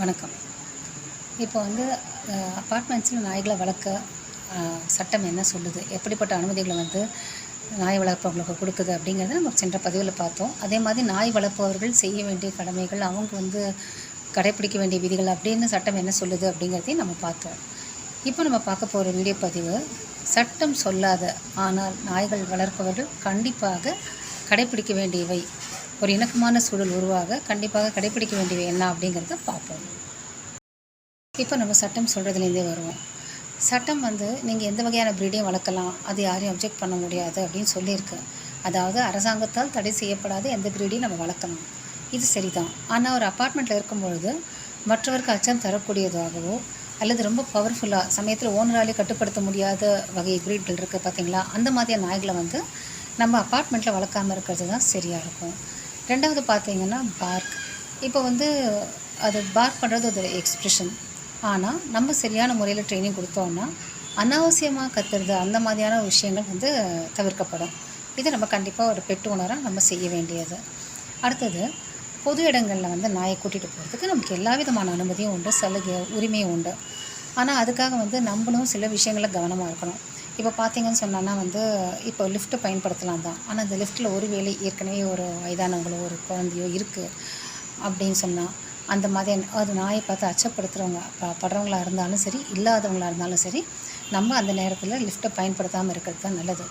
வணக்கம். இப்போ வந்து அப்பார்ட்மெண்ட்ஸில் நாய்களை வளர்க்க சட்டம் என்ன சொல்லுது? எப்படிப்பட்ட அனுமதிகளை வந்து நாய் வளர்ப்பவர்களுக்கு கொடுக்குது அப்படிங்கிறத நம்ம சென்ற பதிவில் பார்த்தோம். அதே மாதிரி நாய் வளர்ப்பவர்கள் செய்ய வேண்டிய கடமைகள் அவங்க வந்து கடைப்பிடிக்க வேண்டிய விதிகள் அப்படின்னு சட்டம் என்ன சொல்லுது அப்படிங்கிறதையும் நம்ம பார்த்தோம். இப்போ நம்ம பார்க்க போகிற வீடியோ பதிவு சட்டம் சொல்லாத ஆனால் நாய்கள் வளர்ப்பவர்கள் கண்டிப்பாக கடைப்பிடிக்க வேண்டியவை. ஒரு இணக்கமான சூழல் உருவாக கண்டிப்பாக கடைப்பிடிக்க வேண்டியவை என்ன அப்படிங்கிறத பார்ப்போம். இப்போ நம்ம சட்டம் சொல்கிறதுலேருந்தே வருவோம். சட்டம் வந்து நீங்கள் எந்த வகையான ப்ரீடையும் வளர்க்கலாம் அது யாரையும் அப்ஜெக்ட் பண்ண முடியாது அப்படின்னு சொல்லியிருக்கு. அதாவது அரசாங்கத்தால் தடை செய்யப்படாத எந்த ப்ரீடையும் நம்ம வளர்க்கலாம். இது சரிதான். ஆனால் ஒரு அப்பார்ட்மெண்ட்டில் இருக்கும் பொழுது மற்றவருக்கு அச்சம் தரக்கூடியதாகவோ அல்லது ரொம்ப பவர்ஃபுல்லாக சமயத்தில் ஓனராலே கட்டுப்படுத்த முடியாத வகை ப்ரீட்கள் இருக்குது பார்த்தீங்களா அந்த மாதிரியான நாய்களை வந்து நம்ம அப்பார்ட்மெண்ட்டில் வளர்க்காம இருக்கிறது தான் சரியாக இருக்கும். ரெண்டாவது பார்த்தீங்கன்னா பார்க் இப்போ வந்து அது பார்க் பண்ணுறது ஒரு எக்ஸ்ப்ரெஷன் ஆனால் நம்ம சரியான முறையில் ட்ரைனிங் கொடுத்தோம்னா அனாவசியமாக கத்துறது அந்த மாதிரியான விஷயங்கள் வந்து தவிர்க்கப்படும். இது நம்ம கண்டிப்பாக ஒரு பெட்டு உணராக நம்ம செய்ய வேண்டியது. அடுத்தது பொது இடங்களில் வந்து நாயை கூட்டிகிட்டு போகிறதுக்கு நமக்கு எல்லா விதமான அனுமதியும் உண்டு சலுகை உரிமையும் உண்டு. ஆனால் அதுக்காக வந்து நம்மளும் சில விஷயங்களில் கவனமாக இருக்கணும். இப்போ பார்த்தீங்கன்னு சொன்னோன்னா வந்து இப்போ லிஃப்ட்டை பயன்படுத்தலாம் தான். ஆனால் அந்த லிஃப்ட்டில் ஒரு வேலை ஏற்கனவே ஒரு வயதானவங்களோ ஒரு குழந்தையோ இருக்குது அப்படின்னு சொன்னால் அந்த மாதிரி அது நாயை பார்த்து அச்சப்படுத்துகிறவங்க படுறவங்களாக இருந்தாலும் சரி இல்லாதவங்களாக இருந்தாலும் சரி நம்ம அந்த நேரத்தில் லிஃப்ட்டை பயன்படுத்தாமல் இருக்கிறது தான் நல்லது.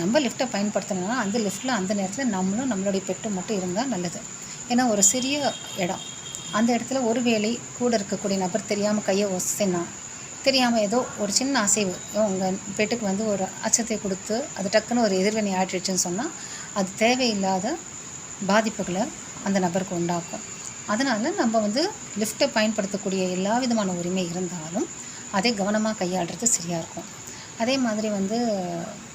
நம்ம லிஃப்ட்டை பயன்படுத்தணும்னா அந்த லிஃப்ட்டில் அந்த நேரத்தில் நம்மளும் நம்மளுடைய பெட்டு மட்டும் இருந்தால் நல்லது. ஏன்னா ஒரு சிறிய இடம். அந்த இடத்துல ஒரு வேளை கூட இருக்கக்கூடிய நபர் தெரியாமல் கையை ஒசைனா தெரியாமல் ஏதோ ஒரு சின்ன அசைவு. உங்கள் பெட்டுக்கு வந்து ஒரு அச்சத்தை கொடுத்து அது டக்குன்னு ஒரு எதிர்வினை ஆற்றிடுச்சுன்னு சொன்னால் அது தேவையில்லாத பாதிப்புகளை அந்த நபருக்கு உண்டாக்கும். அதனால் நம்ம வந்து லிஃப்ட்டை பயன்படுத்தக்கூடிய எல்லா விதமான உரிமை இருந்தாலும் அதை கவனமாக கையாளுறது சரியாக இருக்கும். அதே மாதிரி வந்து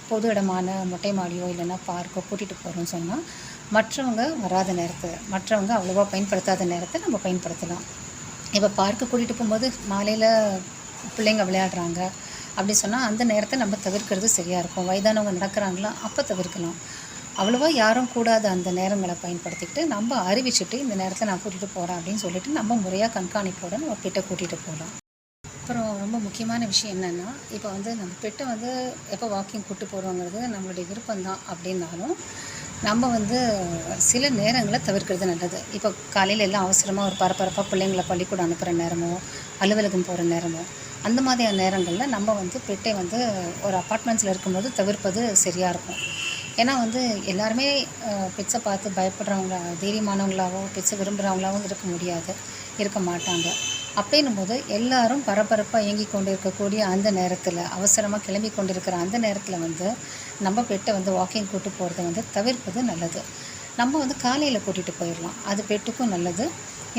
பொது இடமான மொட்டை மாடியோ இல்லைன்னா பார்க்கோ கூட்டிகிட்டு போகிறோம்னு சொன்னால் மற்றவங்க வராத நேரத்தில் மற்றவங்க அவ்வளோவா பயன்படுத்தாத நேரத்தை நம்ம பயன்படுத்தலாம். இப்போ பார்க்கு கூட்டிகிட்டு போகும்போது மாலையில் பிள்ளைங்க விளையாடுறாங்க. அப்படி சொன்னால் அந்த நேரத்தை நம்ம தவிர்க்கிறது சரியாக இருக்கும். வயதானவங்க நடக்கிறாங்களா அப்போ தவிர்க்கலாம். அவ்வளோவா யாரும் கூடாத அந்த நேரங்களை பயன்படுத்திக்கிட்டு நம்ம அறிவிச்சுட்டு இந்த நேரத்தை நான் கூட்டிகிட்டு போகிறேன் அப்படின்னு சொல்லிட்டு நம்ம முறையாக கண்காணிப்போட நம்ம பெட்டை கூட்டிகிட்டு போகலாம் அப்புறம் ரொம்ப முக்கியமான விஷயம் என்னென்னா இப்போ வந்து நம்ம பெட்டை வந்து எப்போ வாக்கிங் கூட்டு போகிறோங்கிறது நம்மளுடைய விருப்பம்தான் அப்படின்னாலும் நம்ம வந்து சில நேரங்களை தவிர்க்கிறது நல்லது. இப்போ காலையில் எல்லாம் அவசரமாக ஒரு பரபரப்பாக பிள்ளைங்களை பள்ளிக்கூடம் அனுப்புகிற நேரமோ அலுவலகம் போகிற நேரமோ அந்த மாதிரியான நேரங்களில் நம்ம வந்து பெட்டை வந்து ஒரு அப்பார்ட்மெண்ட்ஸில் இருக்கும்போது தவிர்ப்பது சரியாக இருக்கும். ஏன்னா வந்து எல்லாருமே பெட்ஸை பார்த்து பயப்படுறவங்க தைரியமானவங்களாவோ பெட்ஸை விரும்புகிறவங்களாவும் இருக்க முடியாது இருக்க மாட்டாங்க. அப்படின்னும் போது எல்லாரும் பரபரப்பாக இயங்கி கொண்டு இருக்கக்கூடிய அந்த நேரத்தில் அவசரமாக கிளம்பி கொண்டு இருக்கிற அந்த நேரத்தில் வந்து நம்ம பெட்டை வந்து வாக்கிங் கூட்டு போகிறத வந்து தவிர்ப்பது நல்லது. நம்ம வந்து காலையில் கூட்டிகிட்டு போயிடலாம். அது பெட்டுக்கும் நல்லது.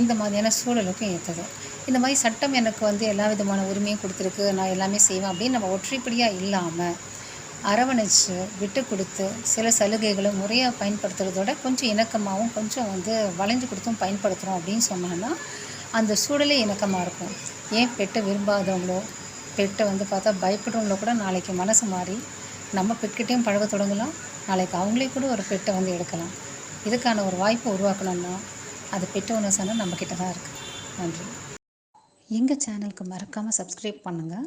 இந்த மாதிரியான சூழலுக்கும் ஏற்றது. இந்த மாதிரி சட்டம் எனக்கு வந்து எல்லா விதமான உரிமையும் கொடுத்துருக்கு. நான் எல்லாமே செய்வேன் அப்படின்னு நம்ம ஒற்றைப்படியாக இல்லாமல் அரவணைச்சு விட்டு கொடுத்து சில சலுகைகளை முறையாக பயன்படுத்துகிறதோட கொஞ்சம் இணக்கமாகவும் கொஞ்சம் வந்து வளைஞ்சு கொடுத்தும் பயன்படுத்துகிறோம் அப்படின்னு சொன்னோன்னா அந்த சூழலே இணக்கமாக இருக்கும். ஏன் பெட்டை விரும்பாதவங்களோ பெட்டை வந்து பார்த்தா பயப்படுறவங்களோ கூட நாளைக்கு மனசு மாறி நம்ம பெட்கிட்டையும் பழக தொடங்கலாம். நாளைக்கு அவங்களே கூட ஒரு பெட்டை வந்து எடுக்கலாம். இதுக்கான ஒரு வாய்ப்பை உருவாக்கணும்னா அது பெட் ஓனர்ஸான நம்மக்கிட்ட தான் இருக்குது நன்றி. எங்கள் சேனலுக்கு மறக்காமல் சப்ஸ்கிரைப் பண்ணுங்கள்